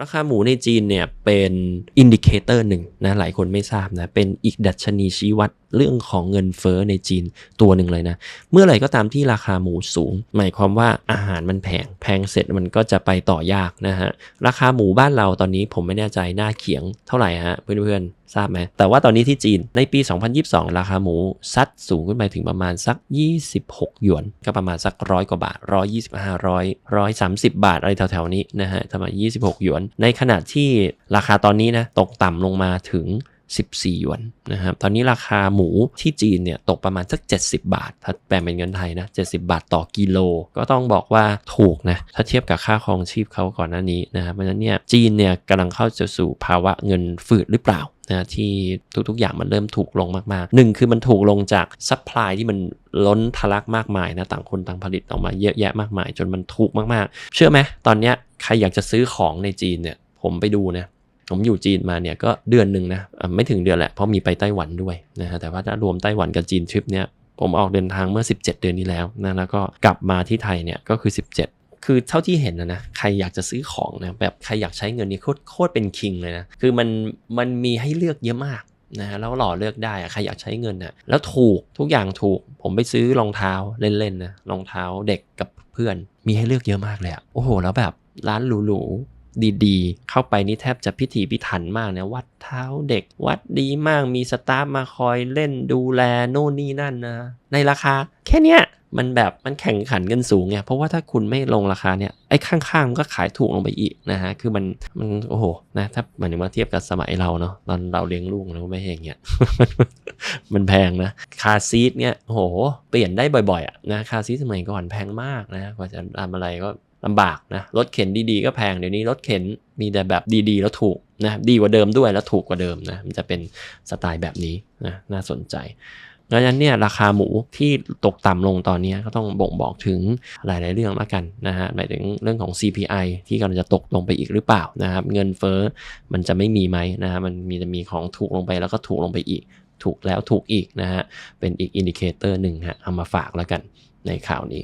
ราคาหมูในจีนเนี่ยเป็นอินดิเคเตอร์หนึ่งนะหลายคนไม่ทราบนะเป็นอีกดัชนีชี้วัด เรื่องของเงินเฟ้อในจีนตัวหนึ่งเลยนะ เมื่อไหร่ก็ตามที่ราคาหมูสูง หมายความว่าอาหารมันแพง แพงเสร็จมันก็จะไปต่อยากนะฮะ ราคาหมูบ้านเราตอนนี้ผมไม่แน่ใจหน้าเขียงเท่าไหร่ฮะเพื่อนๆทราบไหม แต่ว่าตอนนี้ที่จีนในปี 2022 ราคาหมูซัดสูงขึ้นไปถึงประมาณสัก 26 หยวน ก็ประมาณสักร้อยกว่าบาท 125 100 130 บาทอะไรแถวๆนี้นะฮะประมาณ26 หยวน ในขณะที่ราคาตอนนี้นะตกต่ำลงมาถึง 14หยวนนะครับตอนนี้ราคาหมูที่จีนเนี่ยตกประมาณสัก 70 บาท ถ้าแปลเป็นเงินไทยนะ70 บาทต่อกิโล ก็ต้องบอกว่าถูกนะถ้าเทียบกับค่าครองชีพเขาก่อนหน้านี้นะครับเพราะฉะนั้นเนี่ยจีนเนี่ยกำลังเข้าจะสู่ภาวะเงินฝืดหรือเปล่านะที่ทุกๆอย่างมันเริ่มถูกลงมากๆหนึ่งคือมันถูกลงจากซัพพลายที่มันล้นทะลักมากมายนะต่างคนต่างผลิตออกมาเยอะแยะมากมาย จนมันถูกมากๆ เชื่อไหมตอนเนี้ยใครอยากจะซื้อของในจีนเนี่ยผมไปดูนะ ผมอยู่จีนมาเนี่ยก็เดือนหนึ่งนะไม่ถึงเดือนแหละเพราะมีไปไต้หวันด้วยนะฮะแต่ว่าถ้ารวมไต้หวันกับจีนทริปเนี่ยผมออกเดินทางเมื่อ 17 เดือนนี้แล้วนะแล้วก็กลับมาที่ไทยเนี่ยก็คือ 17คือเท่าที่เห็นนะนะใครอยากจะซื้อของนะแบบใครอยากใช้เงินนี่โคตรโคตรเป็นคิงเลยนะคือมันมันมีให้เลือกเยอะมากนะฮะแล้วหล่อเลือกได้อะใครอยากใช้เงินนะแล้วถูกทุกอย่างถูก ผมไปซื้อรองเท้าเล่นๆนะรองเท้าเด็กกับเพื่อน มีให้เลือกเยอะมากเลยอะโอ้โห แล้วแบบร้านหรูๆ ดีๆ เข้าไปนี่แทบจะพิถีพิถันมากนะวัดเท้าเด็ก วัดดีมากมีสตาฟมาคอยเล่นดูแลโน่นนี่นั่นนะในราคาแค่เนี้ยมันแบบมันแข่งขันกันสูงไงเพราะว่าถ้าคุณไม่ลงราคาเนี่ยไอ้ข้างๆมันก็ขายถูกลงไปอีกนะฮะคือมันมันโอ้โหนะถ้าหมายถึงว่าเทียบกับสมัยเราเนาะตอนเราเลี้ยงลูกเราไม่ใช่อย่างเงี้ยมันแพงนะคาซีทเนี่ยโอ้โห เปลี่ยนได้บ่อยๆอะนะคาซีทสมัยก่อนแพงมากนะกว่าจะทำอะไรก็ลำบากนะรถเข็นดีๆก็แพงเดี๋ยวนี้รถเข็นมีแต่แบบดีๆแล้วถูกนะดีกว่าเดิมด้วยแล้วถูกกว่าเดิมนะมันจะเป็นสไตล์แบบนี้นะน่าสนใจ ดังนั้นเนี่ยราคาหมูที่ตกต่ำลงตอนนี้ก็ต้องบ่งบอกถึงหลาย ๆ เรื่องแล้วกันนะฮะหมายถึงเรื่องของ CPI ที่กำลังจะตกลงไปอีกหรือเปล่านะครับเงินเฟ้อมันจะไม่มีไหมนะฮะมันมีจะมีของถูกลงไปแล้วก็ถูกลงไปอีก ถูกแล้วถูกอีกนะฮะเป็นอีกอินดิเคเตอร์หนึ่งฮะเอามาฝากแล้วกันในข่าวนี้